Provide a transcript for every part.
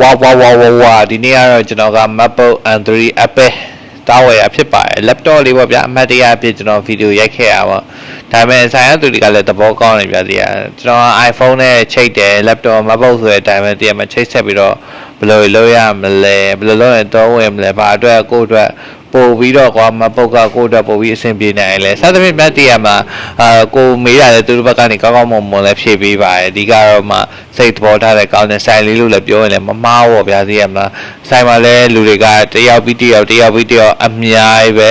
ဝါဝါဝါဝါဝါဒီနေ့ကတော့ကျွန်တော်က MacBook M3 Apple တောင်းဝယ်ရဖြစ်ပါတယ် laptop လေးပေါ့ဗျာအမှတ်တရအဖြစ်ကျွန်တော်ဗီဒီယိုရိုက်ခဲ့ရပါ ဒါပေမဲ့ဆိုင်ရသူတွေကလည်းသဘောကောင်းတယ်ဗျာဒီကကျွန်တော်က iPhone နဲ့ချိတ်တယ် laptop MacBook ဆိုတဲ့အတိုင်းပဲဒီမှာချိတ်ဆက်ပြီးတော့ဘယ်လိုလုပ်ရမလဲဘယ်လိုလုပ်ရင်တော့ဝင်မလဲဘာအတွက်ကိုယ့်အတွက်ပို့ပြီးတော့ကွာမပုတ်ကကိုယ့်အတွက်ပို့ပြီးအဆင်ပြေနိုင်လဲစသဖြင့်မြတ်တရမှာအာကိုမေးရတယ်သူတို့ဘက်ကနေကောင်းကောင်းမွန်မွန်လည်းဖြည့်ပေးပါတယ်အဓိကတော့မှစိတ်သဘောထားတဲ့ကောင်းတဲ့ဆိုင်လေးလို့လည်းပြောရင်လည်းမမားဘောဗျာသိရမလားဆိုင်မှာလည်းလူတွေကတယောက်ပြီးတယောက်တယောက်ပြီးတယောက်အများကြီးပဲ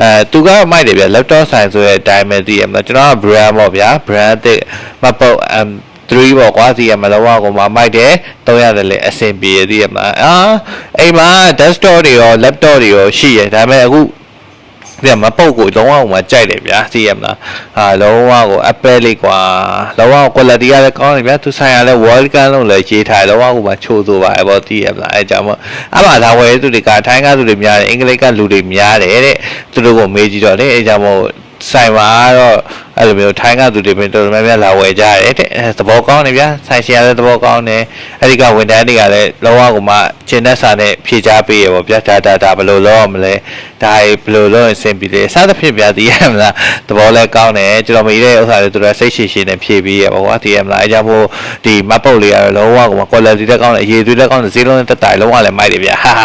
အဲသူကတော့မိုက်တယ်ဗျာ laptop ဆိုင်ဆိုတဲ့အတိုင်းပဲသိရမလားကျွန်တော်က brand ပေါ့ဗျာ brand အသစ် MacBook M 3 ပေါ့ကွာစီရမလောကကိုမှမိုက်တယ်3ရတယ်လေအဆင်ပြေသေးရမလားအာအိမ်မှာ desktop တွေရော laptop တွေရောရှိရဒါပေမဲ့အခု ဒီမှာပုတ်ကိုလုံးဝဟိုမှာကြိုက်တယ်ဗျာသိရမလားအာလုံးဝကို Apple လေးကွာလုံးဝ quality ကလည်းကောင်းတယ်ဗျာသူဆိုင်ရလဲ welcome လို့လည်းရေးထားတယ်လုံးဝဟိုမှာချိုးဆိုပါပေါ့သိရမလားအဲကြောင့်မို့အမှလာဝယ်သူတွေကထိုင်းကသူတွေများတယ်အင်္ဂလိပ်ကလူတွေများတယ်တဲ့သူတို့ကိုမေးကြည့်တော့လေအဲကြောင့်မို့ ဆိုင်မှာတော့အဲ့လိုမျိုးထိုင်းကသူတွေပဲတော်တော်များများလာဝယ်ကြရတယ်တဲ့အဲသဘောကောင်းတယ်ဗျာဆိုင်ရှင်ကလည်းသဘောကောင်းတယ်အဲ့ဒီကဝန်ထမ်းတွေကလည်းလောကကမှကျင်းတဲ့စာနဲ့ဖြေချပေးရပေါ့ဗျာဒါဒါဒါဘယ်လိုလုပ်ရမလဲဒါဘယ်လိုလုပ်ရင်အဆင်ပြေလဲစသဖြင့်ဗျာသိရမလားသဘောလည်းကောင်းတယ်ကျွန်တော်မေးတဲ့ဥစ္စာတွေသူတို့စိတ်ရှည်ရှည်နဲ့ဖြေပေးရပေါ့ကွာသိရမလားအဲကြောင့်မို့ဒီမတ်ပုတ်လေးကတော့လောကကမှ quality တက်ကောင်းတယ်အရေးသွေးတက်ကောင်းတယ်ဈေးလုံးနဲ့တက်တာလုံးဝလည်းမိုက်တယ်ဗျာဟာ